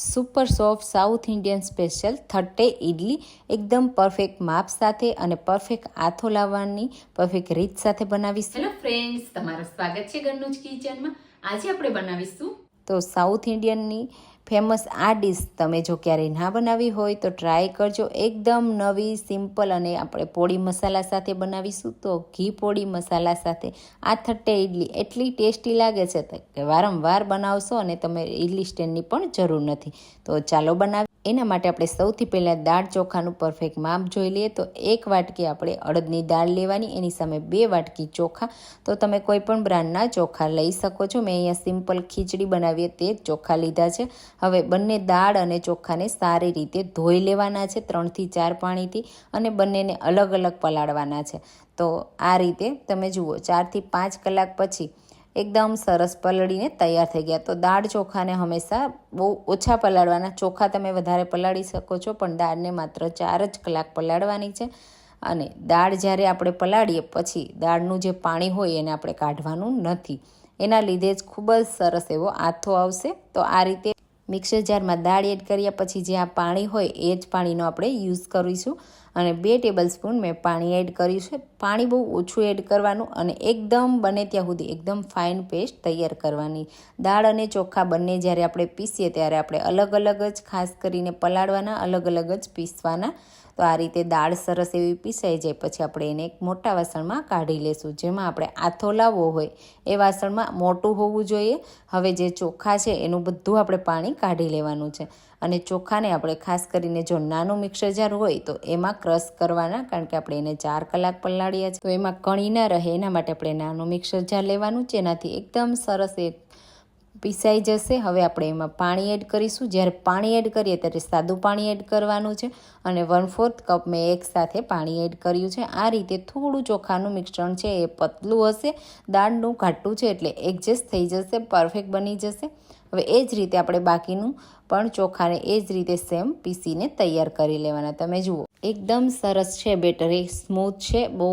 Super soft south Indian special thatte idli એકદમ perfect માપ સાથે અને પરફેક્ટ આથો લાવવાની પરફેક્ટ રીત સાથે બનાવીશ. હેલો ફ્રેન્ડ્સ તમારું સ્વાગત છે ઘરનું જ કિચનમાં આજે આપણે બનાવીશું તો સાઉથ ઇન્ડિયનની ફેમસ આ ડીશ તમે જો ક્યારેય ના બનાવી હોય તો ટ્રાય કરજો. એકદમ નવી સિમ્પલ અને આપણે પોળી મસાલા સાથે બનાવીશું તો ઘી પોળી મસાલા સાથે. આ થટ્ટે ઇડલી એટલી ટેસ્ટી લાગે છે કે વારંવાર બનાવશો અને તમે ઇડલી સ્ટેન્ડની પણ જરૂર નથી. તો ચાલો બનાવી એના માટે આપણે સૌથી પહેલાં દાળ ચોખાનું પરફેક્ટ માપ જોઈ લઈએ. તો એક વાટકી આપણે અડદની દાળ લેવાની, એની સામે બે વાટકી ચોખા. તો તમે કોઈપણ બ્રાન્ડના ચોખા લઈ શકો છો. મેં અહીંયા સિમ્પલ ખીચડી બનાવીએ તે ચોખા લીધા છે. હવે બંને દાળ અને ચોખાને સારી રીતે ધોઈ લેવાના છે, ત્રણથી ચાર પાણીથી, અને બંનેને અલગ અલગ પલાળવાના છે. તો આ રીતે તમે જુઓ, ચારથી પાંચ કલાક પછી એકદમ સરસ પલળીને તૈયાર થઈ ગયા. તો દાળ ચોખાને હંમેશા બહુ ઓછા પલાળવાના. ચોખા તમે વધારે પલાળી શકો છો, પણ દાળને માત્ર ચાર જ કલાક પલાળવાની છે. અને દાળ જ્યારે આપણે પલાળીએ, પછી દાળનું જે પાણી હોય એને આપણે કાઢવાનું નથી. એના લીધે જ ખૂબ જ સરસ એવો આથો આવશે. તો આ રીતે મિક્સર જારમાં દાળ એડ કર્યા પછી જે આ પાણી હોય એ જ પાણીનો આપણે યુઝ કરીશું. અને બે ટેબલ સ્પૂન મેં પાણી એડ કર્યું છે. પાણી બહુ ઓછું એડ કરવાનું અને એકદમ બને ત્યાં સુધી એકદમ ફાઇન પેસ્ટ તૈયાર કરવાની. દાળ અને ચોખા બંને જ્યારે આપણે પીસીએ ત્યારે આપણે અલગ અલગ જ ખાસ કરીને પલાળવાના, અલગ અલગ જ પીસવાના. તો આ રીતે દાળ સરસ એવી પીસાઈ જાય. પછી આપણે એને એક મોટા વાસણમાં કાઢી લેશું. જેમાં આપણે આથો લાવવો હોય એ વાસણમાં મોટું હોવું જોઈએ. હવે જે ચોખા છે એનું બધું આપણે પાણી કાઢી લેવાનું છે. અને ચોખાને આપણે ખાસ કરીને જો નાનું મિક્સર જાર હોય તો એમાં ક્રશ કરવાના કારણ કે આપણે એને ચાર કલાક પલાળ્યા છે. તો એમાં કણી ના રહે, એના માટે આપણે નાનું મિક્સર જાર લેવાનું છે. એનાથી એકદમ સરસ એક પીસાઈ જશે. હવે આપણે એમાં પાણી એડ કરીશું. જ્યારે પાણી એડ કરીએ ત્યારે સાદું પાણી એડ કરવાનું છે અને વન ફોર્થ કપ મેં એક સાથે પાણી એડ કર્યું છે. આ રીતે થોડું ચોખાનું મિશ્રણ છે એ પતલું હશે. દાળનું ઘાટું છે એટલે એડજસ્ટ થઈ જશે, પરફેક્ટ બની જશે. હવે એ જ રીતે આપણે બાકીનું પણ ચોખાને એ જ રીતે સેમ પીસીને તૈયાર કરી લેવાના. તમે જુઓ, એકદમ સરસ છે, બેટર, એ સ્મૂથ છે. બહુ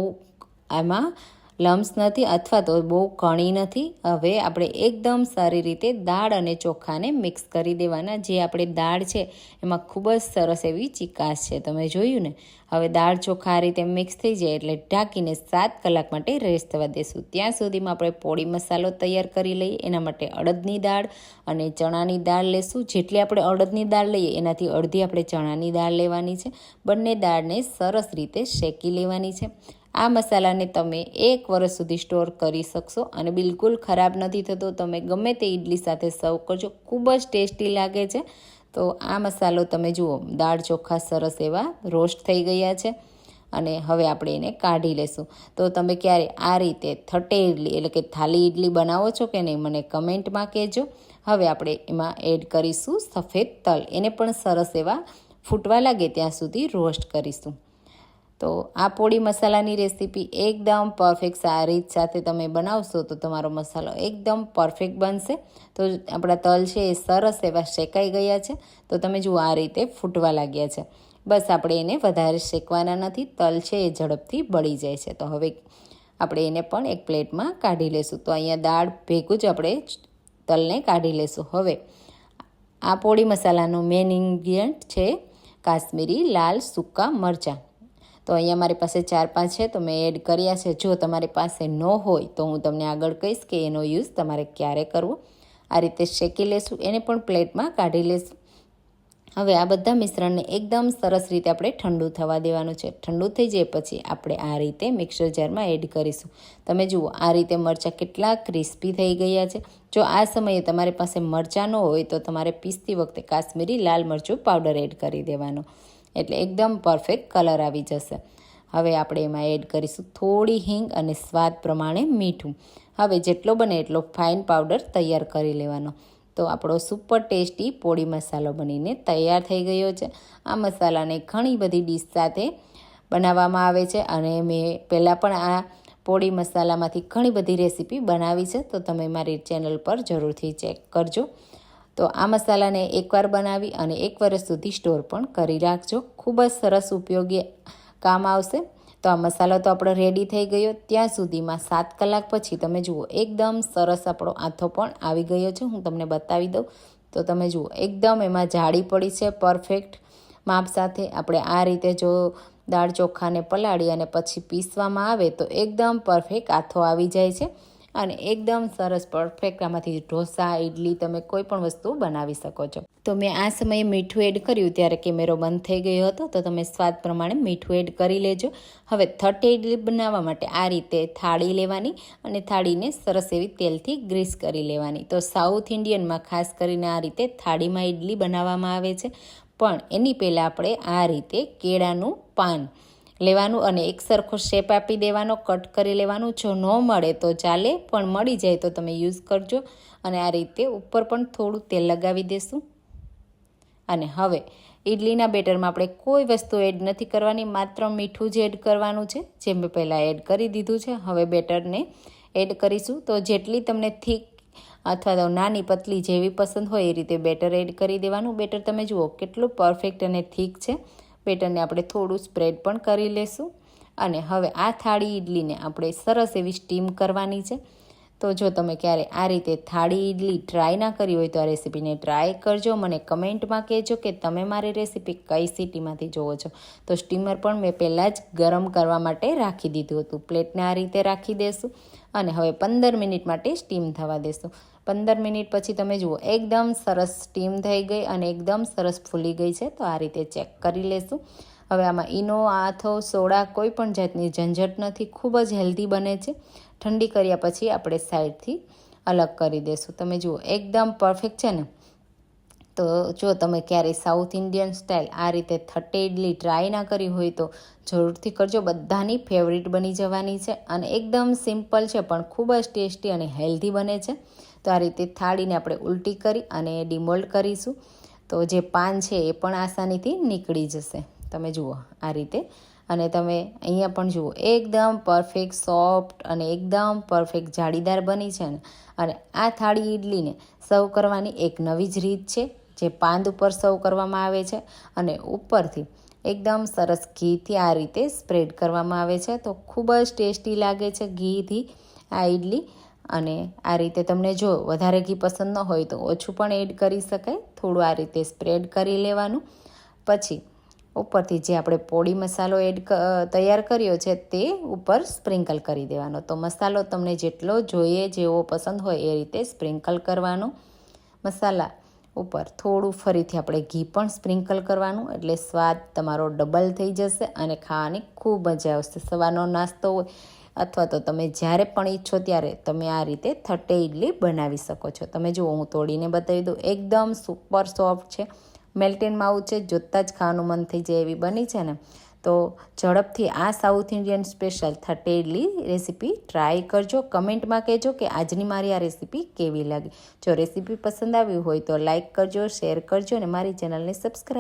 આમાં લમ્સ નથી અથવા તો બહુ ઘણી નથી. હવે આપણે એકદમ સારી રીતે દાળ અને ચોખાને મિક્સ કરી દેવાના. જે આપણે દાળ છે, એમાં ખૂબ જ સરસ એવી ચિકાસ છે. તમે જોયું ને? હવે દાળ ચોખા આ રીતે મિક્સ થઈ જાય એટલે ઢાંકીને સાત કલાક માટે રેસ્ટ થવા દેશું. ત્યાં સુધીમાં આપણે પોળી મસાલો તૈયાર કરી લઈએ. એના માટે અડદની દાળ અને ચણાની દાળ લેશું. જેટલી આપણે અડદની દાળ લઈએ, એનાથી અડધી આપણે ચણાની દાળ લેવાની છે. બંને દાળને સરસ રીતે શેકી લેવાની છે. આ મસાલાને તમે એક વર્ષ સુધી સ્ટોર કરી શકશો અને બિલકુલ ખરાબ નથી થતો. તમે ગમે તે ઇડલી સાથે સર્વ કરજો. ખૂબ જ ટેસ્ટી લાગે છે. તો આ મસાલો તમે જુઓ, દાળ ચોખા સરસ એવા રોસ્ટ થઈ ગયા છે અને હવે આપણે એને કાઢી લેશું. તો તમે ક્યારે આ રીતે થટે ઇડલી એટલે કે થાલી ઇડલી બનાવો છો કે નહીં મને કમેન્ટમાં કહેજો. હવે આપણે એમાં એડ કરીશું સફેદ તલ. એને પણ સરસ એવા ફૂટવા લાગે ત્યાં સુધી રોસ્ટ કરીશું. તો આ પોળી મસાલાની રેસીપી એકદમ પરફેક્ટ સારી રીત સાથે તમે બનાવશો તો તમારો મસાલો એકદમ પરફેક્ટ બનશે. તો આપણા તલ છે એ સરસ એવા શેકાઈ ગયા છે. તો તમે જુઓ આ રીતે ફૂટવા લાગ્યા છે. બસ આપણે એને વધારે શેકવાના નથી. તલ છે એ ઝડપથી બળી જાય છે. તો હવે આપણે એને પણ એક પ્લેટમાં કાઢી લેશું. તો અહીંયા દાળ ભેગું જ આપણે તલને કાઢી લેશું. હવે આ પોળી મસાલાનું મેઇન ઇન્ગ્રીડિયન્ટ છે કાશ્મીરી લાલ સૂકા મરચાં. તો અહીંયા મારી પાસે ચાર પાંચ છે, તો મેં એડ કર્યા છે. જો તમારી પાસે ન હોય, તો હું તમને આગળ કહીશ કે એનો યુઝ તમારે ક્યારે કરવો. આ રીતે શેકી લેશું, એને પણ પ્લેટમાં કાઢી લેશું. હવે આ બધા મિશ્રણને એકદમ સરસ રીતે આપણે ઠંડુ થવા દેવાનું છે. ઠંડુ થઈ જાય પછી આપણે આ રીતે મિક્સર જારમાં એડ કરીશું. તમે જુઓ, આ રીતે મરચાં કેટલા ક્રિસ્પી થઈ ગયા છે. જો આ સમયે તમારી પાસે મરચાં ન હોય, તો તમારે પીસતી વખતે કાશ્મીરી લાલ મરચું પાવડર એડ કરી દેવાનો. એટલે એકદમ પરફેક્ટ કલર આવી જશે. હવે આપણે એમાં એડ કરીશું થોડી હિંગ અને સ્વાદ પ્રમાણે મીઠું. હવે જેટલો બને એટલો ફાઇન પાવડર તૈયાર કરી લેવાનો. તો આપણો સુપર ટેસ્ટી પોળી મસાલો બનીને તૈયાર થઈ ગયો છે. આ મસાલાને ઘણી બધી ડીશ સાથે બનાવવામાં આવે છે અને મેં પહેલાં પણ આ પોળી મસાલામાંથી ઘણી બધી રેસીપી બનાવી છે. તો તમે મારી ચેનલ પર જરૂરથી ચેક કરજો. તો આ મસાલાને એકવાર બનાવી અને એક વર્ષ સુધી સ્ટોર પણ કરી રાખજો. ખૂબ જ સરસ ઉપયોગી કામ આવશે. તો આ મસાલો તો આપણો રેડી થઈ ગયો. ત્યાં સુધીમાં સાત કલાક પછી તમે જુઓ, એકદમ સરસ આપણો આથો પણ આવી ગયો છે. હું તમને બતાવી દઉં. તો તમે જુઓ, એકદમ એમાં જાડી પડી છે પરફેક્ટ માપ સાથે. આપણે આ રીતે જો દાળ ચોખાને પલાળી અને પછી પીસવામાં આવે તો એકદમ પરફેક્ટ આથો આવી જાય છે. અને એકદમ સરસ પરફેક્ટ આમાંથી ઢોસા ઇડલી તમે કોઈ પણ વસ્તુ બનાવી શકો છો. તો મેં આ સમયે મીઠું એડ કર્યું ત્યારે કેમેરો બંધ થઈ ગયો હતો, તો તમે સ્વાદ પ્રમાણે મીઠું એડ કરી લેજો. હવે થર્ટી ઇડલી બનાવવા માટે આ રીતે થાળી લેવાની અને થાળીને સરસ એવી તેલથી ગ્રીસ કરી લેવાની. તો સાઉથ ઇન્ડિયનમાં ખાસ કરીને આ રીતે થાળીમાં ઇડલી બનાવવામાં આવે છે. પણ એની પહેલાં આપણે આ રીતે કેળાનું પાન લેવાનું અને એક સરખો શેપ આપી દેવાનો કટ કરી લેવાનું. જો ન મળે તો ચાલે, પણ મળી જાય તો તમે યુઝ કરજો. અને આ રીતે ઉપર પણ થોડું તેલ લગાવી દેશું. અને હવે ઇડલીના બેટરમાં આપણે કોઈ વસ્તુ એડ નથી કરવાની, માત્ર મીઠું જ એડ કરવાનું છે, જે મેં પહેલાં એડ કરી દીધું છે. હવે બેટરને એડ કરીશું. તો જેટલી તમને થીક અથવા તો નાની પતલી જેવી પસંદ હોય એ રીતે બેટર એડ કરી દેવાનું. બેટર તમે જુઓ, કેટલું પરફેક્ટ અને થીક છે. બેટરને આપણે થોડું સ્પ્રેડ પણ કરી લેશું. અને હવે આ થાળી ઇડલીને આપણે સરસ એવી સ્ટીમ કરવાની છે. તો જો તમે ક્યારે આ રીતે થાળી ઇડલી ટ્રાય ના કરી હોય તો આ રેસીપીને ટ્રાય કરજો. મને કમેન્ટમાં કહેજો કે તમે મારી રેસીપી કઈ સિટીમાંથી જોવો છો. તો સ્ટીમર પણ મેં પહેલાં જ ગરમ કરવા માટે રાખી દીધું હતું. પ્લેટને આ રીતે રાખી દેશું અને હવે પંદર મિનિટ માટે સ્ટીમ થવા દેશું. પંદર મિનિટ પછી તમે જુઓ, એકદમ સરસ સ્ટીમ થઈ ગઈ અને એકદમ સરસ ફૂલી ગઈ છે. તો આ રીતે ચેક કરી લેશું. હવે આમાં ઈનો, આથો, સોડા કોઈ પણ જાતની ઝંઝટ નથી, ખૂબ જ હેલ્ધી બને છે. ઠંડી કર્યા પછી આપણે સાઈડથી અલગ કરી દેશું. તમે જુઓ, એકદમ પરફેક્ટ છે ને? તો જો તમે ક્યારેય સાઉથ ઇન્ડિયન સ્ટાઇલ આ રીતે થટ્ટે ઇડલી ટ્રાય ના કરી હોય તો જરૂરથી કરજો. બધાની ફેવરિટ બની જવાની છે અને એકદમ સિમ્પલ છે, પણ ખૂબ જ ટેસ્ટી અને હેલ્ધી બને છે. તો આ રીતે થાળીને આપણે ઉલટી કરી અને ડિમોલ્ડ કરીશું. તો જે પાન છે એ પણ આસાનીથી નીકળી જશે. તમે જુઓ આ રીતે. અને તમે અહીંયા પણ જુઓ, એકદમ પરફેક્ટ સોફ્ટ અને એકદમ પરફેક્ટ જાળીદાર બની છે ને. અને આ થાળી ઇડલીને સર્વ કરવાની એક નવી જ રીત છે, જે પાંદ ઉપર સર્વ કરવામાં આવે છે અને ઉપરથી એકદમ સરસ ઘીથી આ રીતે સ્પ્રેડ કરવામાં આવે છે. તો ખૂબ જ ટેસ્ટી લાગે છે ઘીથી આ ઇડલી અને આ રીતે તમને જો વધારે ઘી પસંદ ન હોય તો ઓછું પણ એડ કરી શકાય. થોડું આ રીતે સ્પ્રેડ કરી લેવાનું. પછી ઉપરથી જે આપણે પોળી મસાલો એડ તૈયાર કર્યો છે તે ઉપર સ્પ્રિંકલ કરી દેવાનો. તો મસાલો તમને જેટલો જોઈએ જેવો પસંદ હોય એ રીતે સ્પ્રિંકલ કરવાનો. મસાલા ઉપર થોડું ફરીથી આપણે ઘી પણ સ્પ્રિંકલ કરવાનું. એટલે સ્વાદ તમારો ડબલ થઈ જશે અને ખાવાની ખૂબ મજા આવશે. સવારનો નાસ્તો હોય અથવા તો તમે જ્યારે પણ ઈચ્છો ત્યારે તમે આ રીતે થટ્ટે ઇડલી બનાવી શકો છો. તમે જુઓ, હું તોડીને બતાવી દઉં. એકદમ સુપર સોફ્ટ છે. મેલ્ટેન માવું છે, જોતાં જ ખાવાનું મન થઈ જાય એવી બની છે ને. તો ઝડપથી આ south Indian special thatte idli recipe try કરજો. કમેન્ટમાં કહેજો કે આજની મારી આ રેસીપી કેવી લાગી. જો રેસીપી પસંદ આવી હોય તો લાઇક કરજો, શેર કરજો અને મારી ચેનલને સબસ્ક્રાઈબ